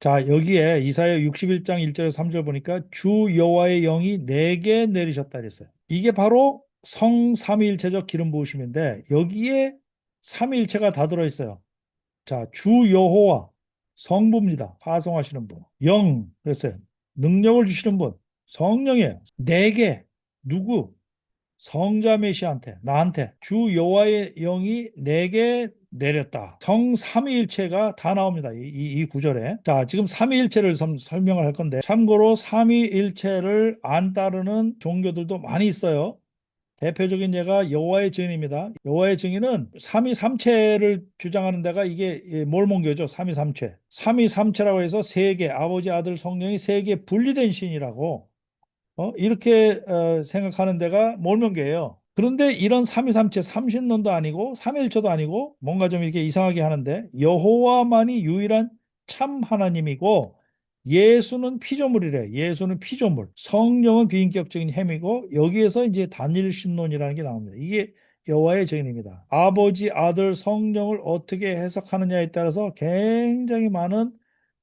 자, 여기에 이사야 61장 1절에서 3절 보니까 주 여호와의 영이 내게 내리셨다 그랬어요. 이게 바로 성 삼위일체적 기름 부으심인데 여기에 삼위일체가 다 들어 있어요. 자, 주 여호와 성부입니다. 파송하시는 분. 영 그랬어요. 능력을 주시는 분. 성령이에요. 내게 누구? 성자 메시한테 나한테 주 여호와의 영이 내게 내렸다. 성 삼위일체가 다 나옵니다. 이, 이, 이 구절에. 자, 지금 삼위일체를 섬- 설명을 할 건데 참고로 삼위일체를 안 따르는 종교들도 많이 있어요. 대표적인 예가 여호와의 증인입니다. 여호와의 증인은 삼위삼체를 주장하는 데가 이게 예, 몰몬교죠. 삼위삼체. 삼위삼체라고 해서 세 개, 아버지, 아들, 성령이 세 개 분리된 신이라고 어? 이렇게 어, 생각하는 데가 몰명계예요. 그런데 이런 삼위삼체 삼신론도 아니고 삼일체도 아니고 뭔가 좀 이렇게 이상하게 하는데 여호와만이 유일한 참 하나님이고 예수는 피조물이래. 예수는 피조물. 성령은 비인격적인 햄이고 여기에서 이제 단일 신론이라는 게 나옵니다. 이게 여호와의 증인입니다. 아버지, 아들, 성령을 어떻게 해석하느냐에 따라서 굉장히 많은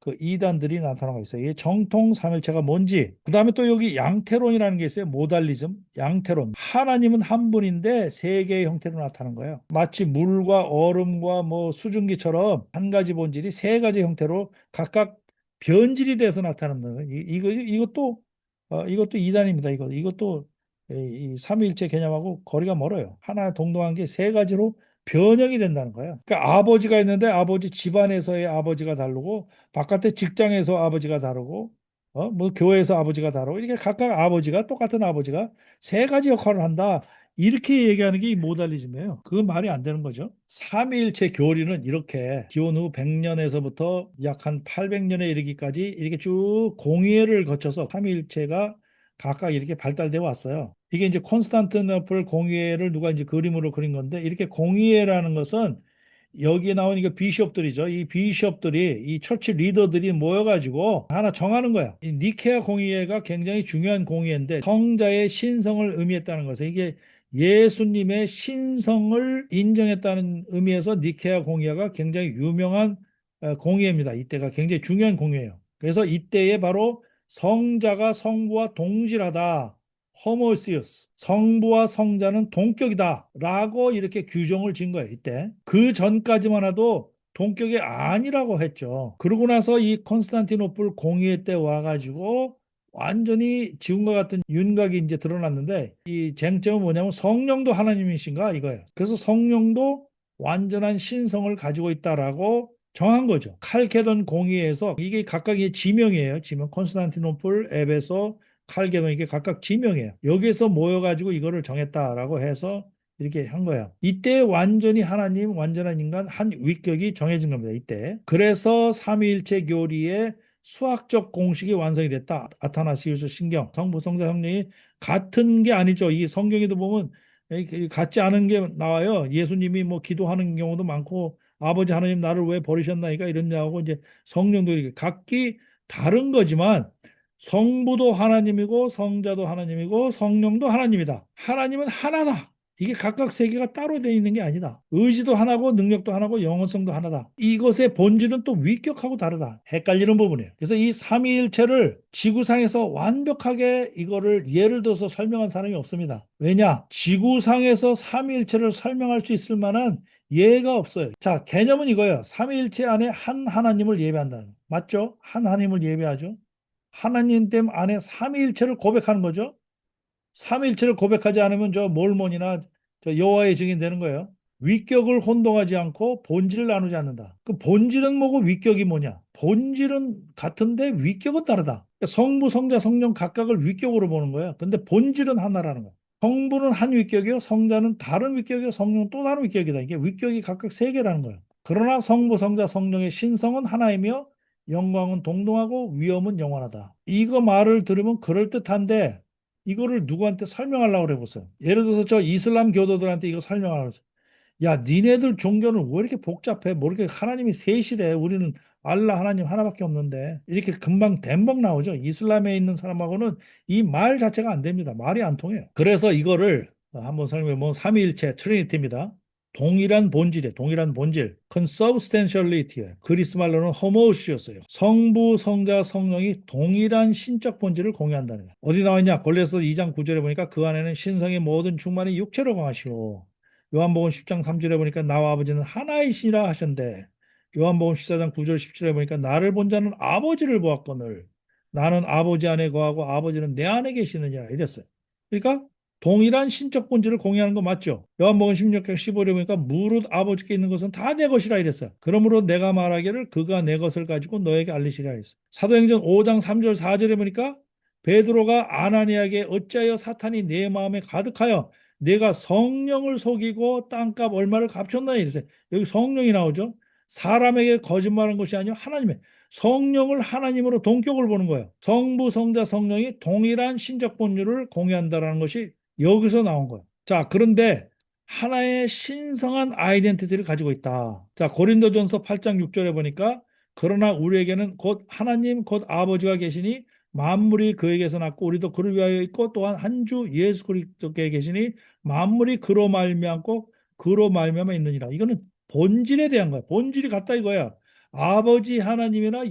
그 이단들이 나타나고 있어요. 이게 정통 삼일체가 뭔지. 그 다음에 또 여기 양태론이라는 게 있어요. 모달리즘, 양태론. 하나님은 한 분인데 세 개의 형태로 나타나는 거예요. 마치 물과 얼음과 뭐 수증기처럼 한 가지 본질이 세 가지 형태로 각각 변질이 돼서 나타나는 거예요. 이, 이거 이것도 어, 이것도 이단입니다. 이거 이것도 이, 이 삼위일체 개념하고 거리가 멀어요. 하나 동등한 게 세 가지로 변형이 된다는 거예요. 그러니까 아버지가 있는데 아버지 집안에서의 아버지가 다르고 바깥에 직장에서 아버지가 다르고 어? 뭐 교회에서 아버지가 다르고 이렇게 각각 아버지가 똑같은 아버지가 세 가지 역할을 한다. 이렇게 얘기하는 게이 모달리즘이에요. 그건 말이 안 되는 거죠. 삼위일체 교리는 이렇게 기원 후 100년에서부터 약 한 800년에 이르기까지 이렇게 쭉 공의회를 거쳐서 삼위일체가 각각 이렇게 발달되어 왔어요. 이게 이제 콘스탄티노플 공의회를 누가 이제 그림으로 그린 건데 이렇게 공의회라는 것은 여기에 나온 이거 비숍들이죠. 이 비숍들이 이 처치 리더들이 모여가지고 하나 정하는 거야. 이 니케아 공의회가 굉장히 중요한 공의회인데 성자의 신성을 의미했다는 것은 이게 예수님의 신성을 인정했다는 의미에서 니케아 공의회가 굉장히 유명한 어, 공의회입니다. 이때가 굉장히 중요한 공의회예요. 그래서 이때에 바로 성자가 성부와 동질하다. 호모시우스. 성부와 성자는 동격이다. 라고 이렇게 규정을 진 거예요 이때. 그 전까지만 해도 동격이 아니라고 했죠. 그러고 나서 이 콘스탄티노플 공의회 때 와가지고 완전히 지금과 같은 윤곽이 이제 드러났는데 이 쟁점은 뭐냐면 성령도 하나님이신가 이거예요. 그래서 성령도 완전한 신성을 가지고 있다라고 정한 거죠 칼케돈 공의회에서 이게 각각의 지명이에요 지명 콘스탄티노플 에베소 칼게노 이게 각각 지명이에요. 여기에서 모여가지고 이거를 정했다라고 해서 이렇게 한 거야. 이때 완전히 하나님, 완전한 인간, 한 위격이 정해진 겁니다. 이때. 그래서 삼위일체 교리의 수학적 공식이 완성이 됐다. 아타나시우스 신경, 성부, 성자, 성령이 같은 게 아니죠. 이 성경에도 보면 같지 않은 게 나와요. 예수님이 뭐 기도하는 경우도 많고 아버지 하나님 나를 왜 버리셨나이까 이랬냐고 이제 성령도 이렇게 각기 다른 거지만 성부도 하나님이고 성자도 하나님이고 성령도 하나님이다. 하나님은 하나다. 이게 각각 세계가 따로 되어 있는 게 아니다. 의지도 하나고 능력도 하나고 영원성도 하나다. 이것의 본질은 또 위격하고 다르다. 헷갈리는 부분이에요. 그래서 이 삼위일체를 지구상에서 완벽하게 이거를 예를 들어서 설명한 사람이 없습니다. 왜냐? 지구상에서 삼위일체를 설명할 수 있을 만한 예가 없어요. 자, 개념은 이거예요. 삼위일체 안에 한 하나님을 예배한다는 거. 맞죠? 한 하나님을 예배하죠. 하나님 됨 안에 삼위일체를 고백하는 거죠. 삼위일체를 고백하지 않으면 저 몰몬이나 저 여호와의 증인 되는 거예요. 위격을 혼동하지 않고 본질을 나누지 않는다. 그 본질은 뭐고 위격이 뭐냐? 본질은 같은데 위격은 다르다. 성부, 성자, 성령 각각을 위격으로 보는 거야. 근데 본질은 하나라는 거야. 성부는 한 위격이요, 성자는 다른 위격이요, 성령은 또 다른 위격이다. 이게 위격이 각각 세 개라는 거예요. 그러나 성부, 성자, 성령의 신성은 하나이며 영광은 동동하고 위엄은 영원하다. 이거 말을 들으면 그럴듯한데 이거를 누구한테 설명하려고 그래 보세요. 예를 들어서 저 이슬람 교도들한테 이거 설명하려고 그래. 야, 니네들 종교는 왜 이렇게 복잡해? 뭐 이렇게 하나님이 셋이래. 우리는 알라 하나님 하나밖에 없는데 이렇게 금방 댐벅 나오죠. 이슬람에 있는 사람하고는 이 말 자체가 안 됩니다. 말이 안 통해요. 그래서 이거를 한번 설명해 보면 삼위일체 트리니티입니다. 동일한 본질에 동일한 본질 consubstantiality에 그리스 말로는 homoousi였어요. 성부, 성자, 성령이 동일한 신적 본질을 공유한다는 거예요. 어디 나와 있냐? 골레서 2장 9절에 보니까 그 안에는 신성의 모든 충만이 육체로 강하시오. 요한복음 10장 3절에 보니까 나와 아버지는 하나이시라 하셨는데 요한복음 14장 9절 10절에 보니까 나를 본 자는 아버지를 보았거늘 나는 아버지 안에 거하고 아버지는 내 안에 계시느니라 이랬어요. 그러니까 동일한 신적 본질을 공유하는 거 맞죠? 요한복음 16장 15절에 보니까 무릇 아버지께 있는 것은 다 내 것이라 이랬어요. 그러므로 내가 말하기를 그가 내 것을 가지고 너에게 알리시라 했어요. 사도행전 5장 3절 4절에 보니까 베드로가 아나니아에게 어찌하여 사탄이 내 마음에 가득하여 내가 성령을 속이고 땅값 얼마를 갚혔나 이랬어요. 여기 성령이 나오죠. 사람에게 거짓말한 것이 아니요 하나님의 성령을 하나님으로 동격을 보는 거예요. 성부, 성자, 성령이 동일한 신적 본질을 공유한다는 것이 여기서 나온 거예요. 자, 그런데 하나의 신성한 아이덴티티를 가지고 있다. 자, 고린도전서 8장 6절에 보니까 그러나 우리에게는 곧 하나님 곧 아버지가 계시니 만물이 그에게서 났고 우리도 그를 위하여 있고 또한 한 주 예수 그리스도께 계시니 만물이 그로 말미암고 그로 말미암아 있느니라. 이거는 본질에 대한 거야. 본질이 같다 이거야. 아버지 하나님이나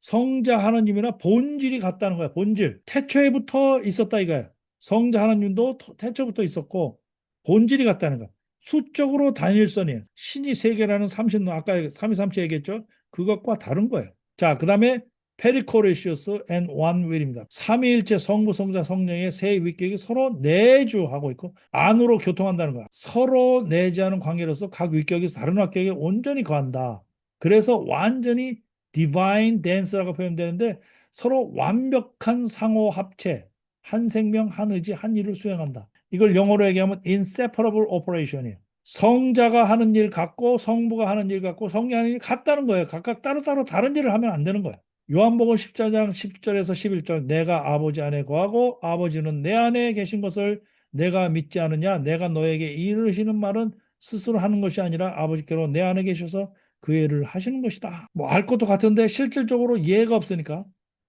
성자 하나님이나 본질이 같다는 거야. 본질. 태초에부터 있었다 이거야. 성자 하나님도 태초부터 있었고 본질이 같다는 거야. 수적으로 단일선이에요. 신이 세 개라는 삼신 아까 삼위삼체 얘기했죠. 그것과 다른 거예요. 자, 그 다음에 페리코레시우스 앤 원윌입니다. 삼위일체 성부, 성자, 성령의 세 위격이 서로 내주하고 있고 안으로 교통한다는 거야. 서로 내지하는 관계로서 각 위격이 다른 위격에 온전히 거한다. 그래서 완전히 디바인 댄스라고 표현되는데 서로 완벽한 상호 합체, 한 생명, 한 의지, 한 일을 수행한다. 이걸 영어로 얘기하면 inseparable operation이에요. 성자가 하는 일 같고 성부가 하는 일 같고 성령이 하는 일 같다는 거예요. 각각 따로따로 다른 일을 하면 안 되는 거예요. 요한복음 14장 10절에서 11절 내가 아버지 안에 거하고 아버지는 내 안에 계신 것을 내가 믿지 않느냐 내가 너에게 이르시는 말은 스스로 하는 것이 아니라 아버지께로 내 안에 계셔서 그 일을 하시는 것이다. 뭐 알 것도 같은데 실질적으로 이해가 없으니까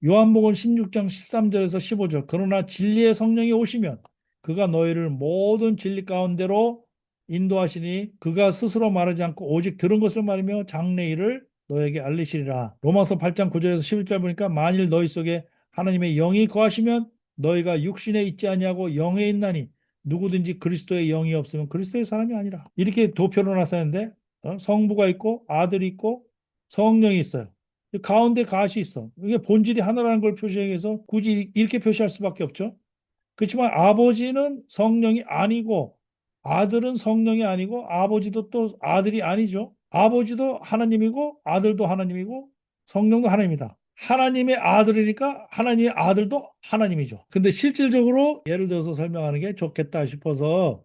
요한복음 16장 13절에서 15절 그러나 진리의 성령이 오시면 그가 너희를 모든 진리 가운데로 인도하시니 그가 스스로 말하지 않고 오직 들은 것을 말하며 장래 일을 너에게 알리시리라. 로마서 8장 9절에서 11절 보니까 만일 너희 속에 하나님의 영이 거하시면 너희가 육신에 있지 아니하고 영에 있나니 누구든지 그리스도의 영이 없으면 그리스도의 사람이 아니라. 이렇게 도표로 나타내는데 어? 성부가 있고 아들이 있고 성령이 있어요. 가운데 가시 있어. 이게 본질이 하나라는 걸 표시하기 위해서 굳이 이렇게 표시할 수밖에 없죠. 그렇지만 아버지는 성령이 아니고 아들은 성령이 아니고 아버지도 또 아들이 아니죠. 아버지도 하나님이고 아들도 하나님이고 성령도 하나님이다. 하나님의 아들이니까 하나님의 아들도 하나님이죠. 근데 실질적으로 예를 들어서 설명하는 게 좋겠다 싶어서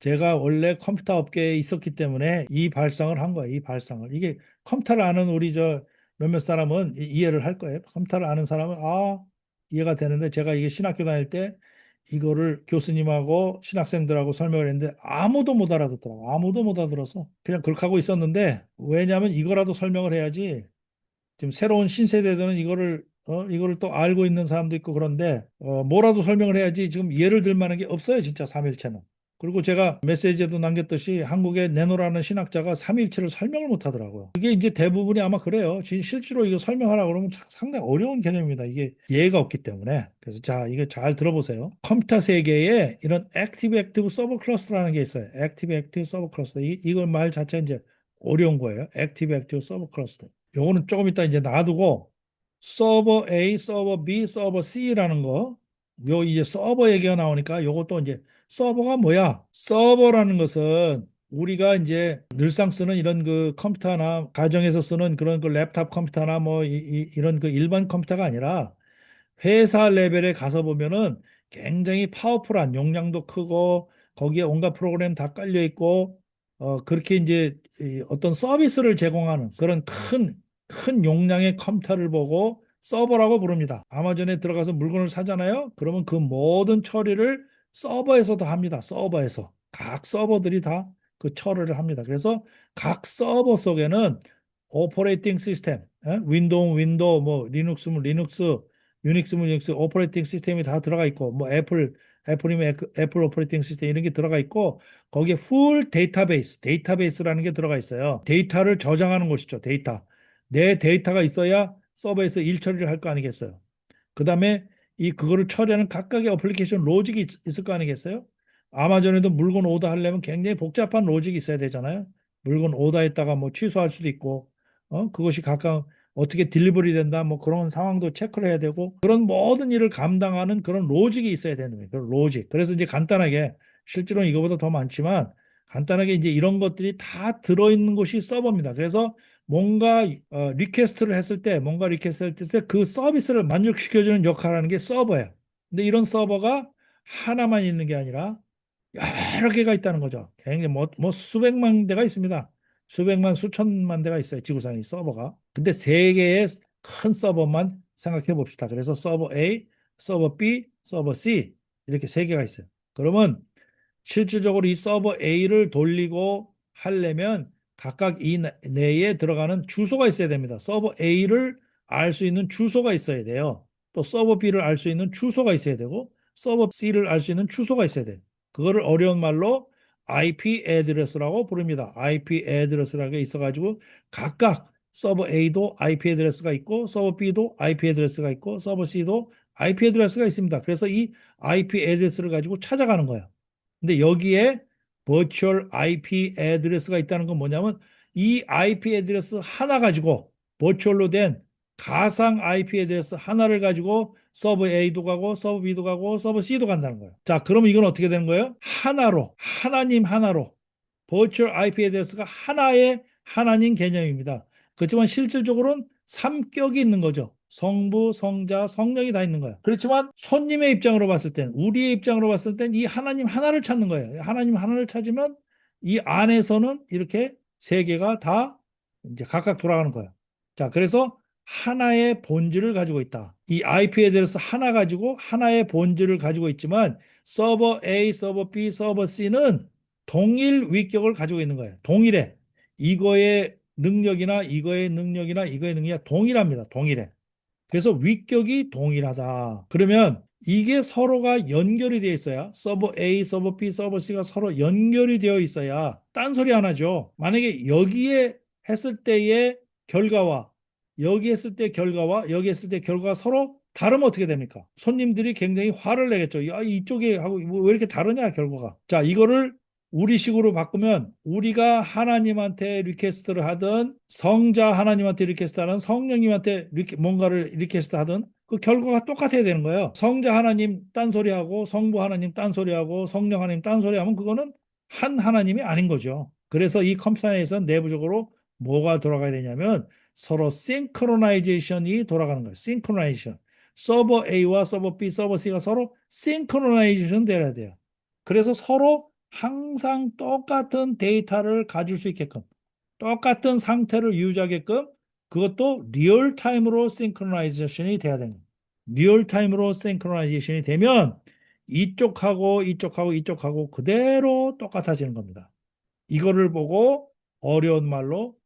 제가 원래 컴퓨터 업계에 있었기 때문에 이 발상을 한 거예요. 이 발상을. 이게 컴퓨터를 아는 우리 저 몇몇 사람은 이해를 할 거예요. 컴퓨터를 아는 사람은 아 이해가 되는데 제가 이게 신학교 다닐 때 이거를 교수님하고 신학생들하고 설명을 했는데 아무도 못 알아듣더라고. 아무도 못 알아들어서 그냥 그렇게 하고 있었는데 왜냐하면 이거라도 설명을 해야지 지금 새로운 신세대들은 이거를 어 이거를 또 알고 있는 사람도 있고 그런데 어 뭐라도 설명을 해야지 지금 예를 들 만한 게 없어요. 진짜 삼일체는. 그리고 제가 메시지에도 남겼듯이 한국에 내노라는 신학자가 삼일체를 설명을 못 하더라고요. 이게 이제 대부분이 아마 그래요. 실제로 이거 설명하라 그러면 상당히 어려운 개념입니다. 이게 이해가 없기 때문에. 그래서 자, 이거 잘 들어보세요. 컴퓨터 세계에 이런 액티브 액티브 서브 클러스터라는 게 있어요. 액티브 액티브 서브 클러스터. 이, 이걸 말 자체 이제 어려운 거예요. 액티브 액티브 서브 클러스터. 요거는 조금 이따 이제 놔두고 서버 A, 서버 B, 서버 C라는 거. 요 이제 서버 얘기가 나오니까 요것도 이제 서버가 뭐야? 서버라는 것은 우리가 이제 늘상 쓰는 이런 그 컴퓨터나 가정에서 쓰는 그런 그 랩탑 컴퓨터나 뭐 이, 런 그 일반 컴퓨터가 아니라 회사 레벨에 가서 보면은 굉장히 파워풀한 용량도 크고 거기에 온갖 프로그램 다 깔려 있고 어 그렇게 이제 어떤 서비스를 제공하는 그런 큰 큰 용량의 컴퓨터를 보고 서버라고 부릅니다. 아마존에 들어가서 물건을 사잖아요. 그러면 그 모든 처리를 서버에서도 합니다. 서버에서. 각 서버들이 다 그 처리를 합니다. 그래서 각 서버 속에는 오퍼레이팅 시스템, 윈도우, 윈도우, 뭐 리눅스면 리눅스, 유닉스면 유닉스, 오퍼레이팅 시스템이 다 들어가 있고, 뭐 애플 애플이면 애플, 오퍼레이팅 시스템 이런 게 들어가 있고 거기에 풀 데이터베이스, 데이터베이스라는 게 들어가 있어요. 데이터를 저장하는 곳이죠. 데이터. 내 데이터가 있어야 서버에서 일 처리를 할 거 아니겠어요. 그 다음에 이 그거를 처리하는 각각의 어플리케이션 로직이 있- 있을 거 아니겠어요? 아마존에도 물건 오더 하려면 굉장히 복잡한 로직이 있어야 되잖아요. 물건 오더했다가 뭐 취소할 수도 있고, 어 그것이 각각 어떻게 딜리버리 된다 뭐 그런 상황도 체크를 해야 되고 그런 모든 일을 감당하는 그런 로직이 있어야 되는 거예요. 그런 로직. 그래서 이제 간단하게 실제로는 이거보다 더 많지만 간단하게 이제 이런 것들이 다 들어있는 곳이 서버입니다. 그래서 뭔가 어, 리퀘스트를 했을 때 뭔가 리퀘스트를 했을 때 그 서비스를 만족시켜주는 역할을 하는 게 서버예요. 근데 이런 서버가 하나만 있는 게 아니라 여러 개가 있다는 거죠. 굉장히 뭐, 뭐 수백만 대가 있습니다. 수백만 수천만 대가 있어요. 지구상에 서버가. 근데 세 개의 큰 서버만 생각해 봅시다. 그래서 서버 A, 서버 B, 서버 C 이렇게 세 개가 있어요. 그러면 실질적으로 이 서버 A를 돌리고 하려면 각각 이 내- 내에 들어가는 주소가 있어야 됩니다. 서버 A를 알 수 있는 주소가 있어야 돼요. 또 서버 B를 알 수 있는 주소가 있어야 되고 서버 C를 알 수 있는 주소가 있어야 돼요. 그거를 어려운 말로 IP 애드레스라고 부릅니다. IP 애드레스라는 게 있어가지고 각각 서버 A도 IP 애드레스가 있고 서버 B도 IP 애드레스가 있고 서버 C도 IP 애드레스가 있습니다. 그래서 이 IP 애드레스를 가지고 찾아가는 거예요. 근데 여기에 버추얼 IP 애드레스가 있다는 건 뭐냐면 이 IP 애드레스 하나 가지고 버추얼로 된 가상 IP 애드레스 하나를 가지고 서버 A도 가고 서버 B도 가고 서버 C도 간다는 거예요. 자, 그러면 이건 어떻게 되는 거예요? 하나로 하나님 하나로 버추얼 IP 애드레스가 하나의 하나님 개념입니다. 그렇지만 실질적으로는 삼격이 있는 거죠. 성부, 성자, 성령이 다 있는 거예요. 그렇지만 손님의 입장으로 봤을 땐, 우리의 입장으로 봤을 땐 이 하나님 하나를 찾는 거예요. 하나님 하나를 찾으면 이 안에서는 이렇게 세 개가 다 이제 각각 돌아가는 거예요. 자, 그래서 하나의 본질을 가지고 있다. 이 IP 애드레스 하나 가지고 하나의 본질을 가지고 있지만 서버 A, 서버 B, 서버 C는 동일 위격을 가지고 있는 거예요. 동일해. 이거의 능력이나 이거의 능력이나 이거의 능력이 동일합니다. 동일해. 그래서 위격이 동일하다. 그러면 이게 서로가 연결이 되어 있어야 서버 A, 서버 B, 서버 C가 서로 연결이 되어 있어야 딴소리 안 하죠. 만약에 여기에 했을 때의 결과와 여기 했을 때 결과와 여기 했을 때 결과가 서로 다르면 어떻게 됩니까? 손님들이 굉장히 화를 내겠죠. 야, 이쪽에 하고 뭐왜 이렇게 다르냐 결과가. 자, 이거를 우리식으로 바꾸면 우리가 하나님한테 리퀘스트를 하든 성자 하나님한테 리퀘스트 하든 성령님한테 리퀘- 뭔가를 리퀘스트 하든 그 결과가 똑같아야 되는 거예요. 성자 하나님 딴소리하고 성부 하나님 딴소리하고 성령 하나님 딴소리하면 그거는 한 하나님이 아닌 거죠. 그래서 이 컴퓨터 내에서 내부적으로 뭐가 돌아가야 되냐면 서로 싱크로나이제이션이 돌아가는 거예요. 싱크로나이제이션. 서버 A와 서버 B, 서버 C가 서로 싱크로나이제이션 돼야 돼요. 그래서 서로 항상 똑같은 데이터를 가질 수 있게끔 똑같은 상태를 유지하게끔 그것도 리얼타임으로 싱크로나이제이션이 돼야 됩니다. 리얼타임으로 싱크로나이제이션이 되면 이쪽하고 이쪽하고 이쪽하고 그대로 똑같아지는 겁니다. 이거를 보고 어려운 말로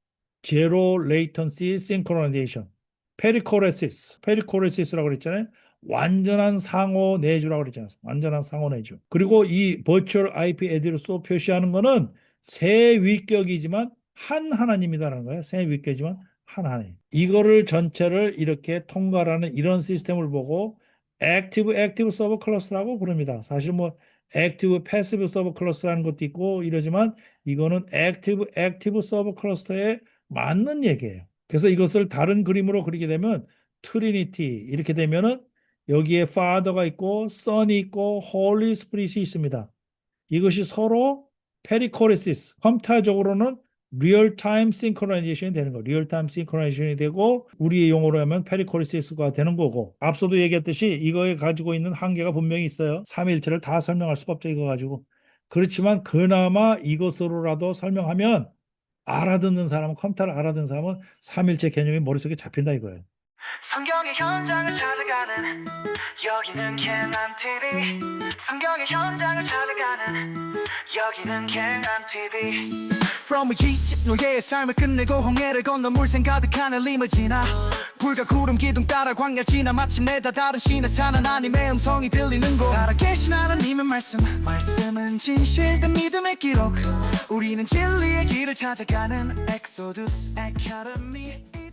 제로 레이턴시 싱크로나이제이션 페리코레시스 페리코레시스라고 그랬잖아요. 완전한 상호 내주라고 그랬잖아요. 완전한 상호 내주. 그리고 이 버추얼 IP 애드레스로 표시하는 거는 세 위격이지만 한 하나님이다라는 거예요. 세 위격이지만 한 하나님. 이거를 전체를 이렇게 통과하는 이런 시스템을 보고 액티브 액티브 서버 클러스라고 부릅니다. 사실 뭐 액티브 패시브 서버 클러스라는 것도 있고 이러지만 이거는 액티브 액티브 서버 클러스터에 맞는 얘기예요. 그래서 이것을 다른 그림으로 그리게 되면 트리니티 이렇게 되면은 여기에 Father가 있고 Son이 있고 Holy Spirit이 있습니다. 이것이 서로 페리코레시스 컴퓨터적으로는 리얼타임 싱크로나이제이션이 되는 거. 리얼타임 싱크로나이제이션이 되고 우리의 용어로 하면 페리코레시스가 되는 거고 앞서도 얘기했듯이 이거에 가지고 있는 한계가 분명히 있어요. 삼위일체를 다 설명할 수가 없죠. 이거 가지고. 그렇지만 그나마 이것으로라도 설명하면 알아듣는 사람은 컴퓨터를 알아듣는 사람은 삼일체 개념이 머릿속에 잡힌다 이거예요. 성경의 현장을 찾아가는 여기는 캐난 TV 성경의 현장을 찾아가는 여기는 경남 TV From G집 노예의 삶을 끝내고 홍해를 건너 물샘 가득한 리무지나. 불과 구름 기둥 따라 광야 지나 마침내 다 다른 신의 사는 하나님의 음성이 들리는 곳. 살아계신 하나님의 말씀. 말씀은 진실된 믿음의 기록. 우리는 진리의 길을 찾아가는 엑소두스 아카데미